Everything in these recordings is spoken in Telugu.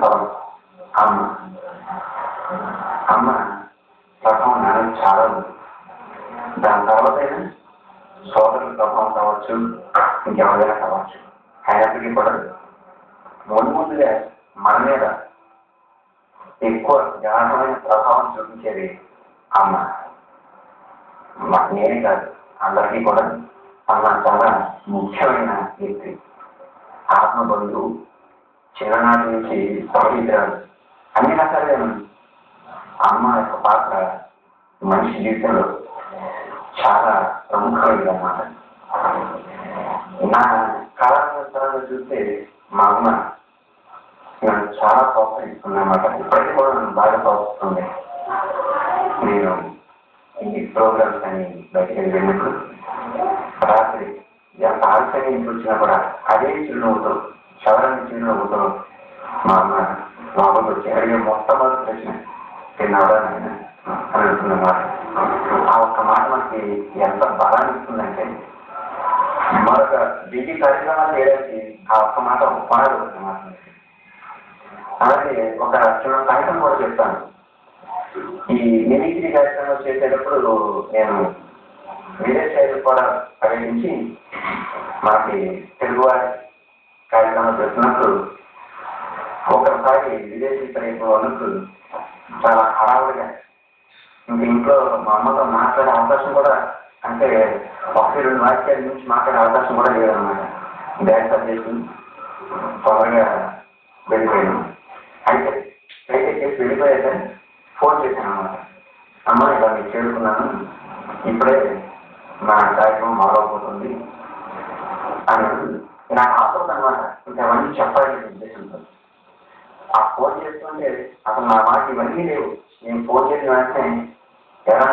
পাই আমি আমার তখন আমি ছাড়ন దాని తర్వాత సోదరులు ప్రభావం కావచ్చు ఇంకెవరైనా కావచ్చు అయినప్పటికీ పడదు ముందు ముందుగా మన మీద ఎక్కువ గాఢమైన ప్రభావం చూపించేది అమ్మ నేనే కాదు అందరికీ కూడా అమ్మ చాలా ముఖ్యమైన వ్యక్తి ఆత్మ చిన్ననాటి నుంచి సౌహితురాలు అన్ని రకాలుగా అమ్మ యొక్క పాత్ర మనిషి జీవితంలో చాలా ప్రముఖమైనది అన్నమాట. నా కళాశాలలో చూస్తే మా అమ్మ నన్ను చాలా ప్రోత్సహిస్తుంది అన్నమాట. ఇప్పటికీ కూడా నన్ను బాగా ప్రోత్సహిస్తుంది. నేను ఈ ప్రోగ్రామ్స్ అని బయటకు వెళ్ళినప్పుడు రాత్రి ఎంత ఆలస్యంగా ఇంటికి వచ్చినా కూడా అదే చిరునవ్వుతో చదరని చిరునవ్వు మనకి ఎంత బలాన్ని ఇస్తుందంటే మరొక బిజీ కార్యక్రమాలు చేయడానికి ఆ ఒక్క మాట ఉపయోగపడుతుంది మాట అలాగే ఒక చిన్న సంఘటన కూడా చెప్తాను. ఈ మిమిక్రీ కార్యక్రమం చేసేటప్పుడు నేను విదేశాలు కూడా పర్యటించి మనకి తెలుగువారి కార్యక్రమం చేస్తున్నప్పుడు ఒకసారి విదేశీ పర్యటన ఉన్నప్పుడు చాలా హడావుడిగా ఇంట్లో మా అమ్మతో మాట్లాడే అవకాశం కూడా అంటే ఒకటి రెండు వాక్యాల నుంచి మాట్లాడే అవకాశం కూడా లేదన్నమాట. బ్యాగ్ సబ్జెక్టు త్వరగా వెళ్ళిపోయాను. అయితే అయితే చేసి వెళ్ళిపోయాక ఫోన్ చేశాను అనమాట అమ్మ ఇలా మీకు చేరుకున్నాను. ఇప్పుడే నా కార్యక్రమం మొదలవుతుంది అని నాకు ఆసక్తి అనమాట ఇంకా అవన్నీ చెప్పాలని ఉద్దేశంతో. ఆ ఫోన్ చేస్తుంటే అసలు నా మాట ఇవన్నీ లేవు. నేను ఫోన్ చేసిన వెంటనే ఎలా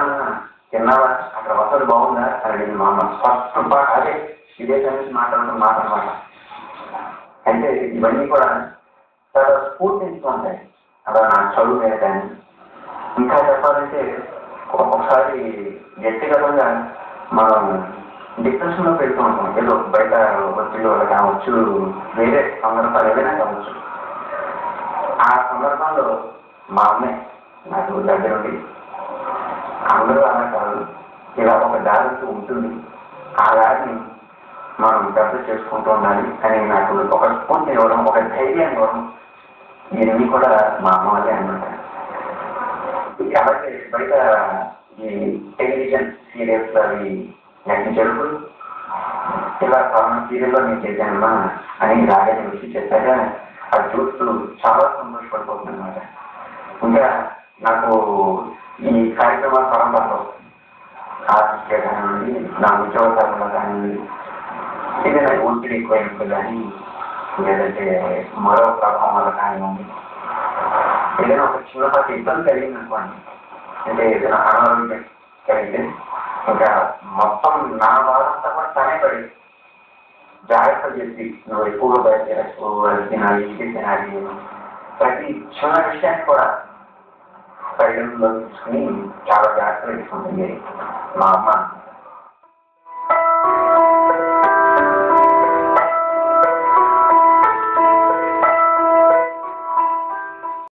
తిన్నావా? అక్కడ వసతి బాగుందా? అని అడిగింది మా అమ్మ ఫస్ట్ అదే విదేశం నుంచి మాట్లాడుతున్న మాట అనమాట అయితే ఇవన్నీ కూడా చాలా స్ఫూర్తిస్తూ ఉంటాయి అలా నా చదువు మీద కానీ. ఇంకా చెప్పాలంటే ఒక్కొక్కసారి వ్యక్తిగతంగా మనం డిప్రెషన్లో పెడుతూ ఉంటాం. ఏదో బయట ఒత్తిడి వల్ల కావచ్చు వేరే సందర్భాలు ఏదైనా కావచ్చు. ఆ సందర్భంలో మా అమ్మే నాకు దగ్గరుండి అందరూ ఇలా ఒక దారిస్తూ ఉంటుంది ఆ దారిని మనం పెద్ద చేసుకుంటూ ఉండాలి అని నాకు ఒక స్ఫూర్తి ఇవ్వడం ఒక ధైర్యం ఇవ్వడం ఇవన్నీ కూడా మా అమ్మ వాళ్ళే అనమాట అలాగే బయట ఈ టెలివిజన్ సీరియల్స్ అవి నటించడు ఇలా పలానా సీరియల్లో నేను చేశానమ్మా అని రాగానే వచ్చి చెప్పాక అది చూస్తూ చాలా సంతోషపడిపోతుంది అనమాట ఇంకా నాకు ఈ కార్యక్రమ పరంపరలో ఆర్టిస్ట్ కానివ్వండి నా ఉద్యోగకర్మలో కానివ్వండి ఏదైనా ఒత్తిడి ఎక్కువైనప్పుడు కానీ లేదంటే మరో ప్రభావం వల్ల కానివ్వండి ఏదైనా ఒక చిన్నపాటి ఇబ్బంది కలిగింది అనుకోండి అంటే ఏదైనా అనారోగ్యం కలిగితే ఇంకా మొత్తం నా బాధంతా కూడా తనే పడి జాగ్రత్త చేసి నువ్వు ఎక్కువగా బయటకు అది తినాలి ఇది తినాలి ప్రతి చిన్న విషయాన్ని కూడా పరిగణలో తీసుకుని చాలా జాగ్రత్తగా తీసుకుంటుంది మా అమ్మ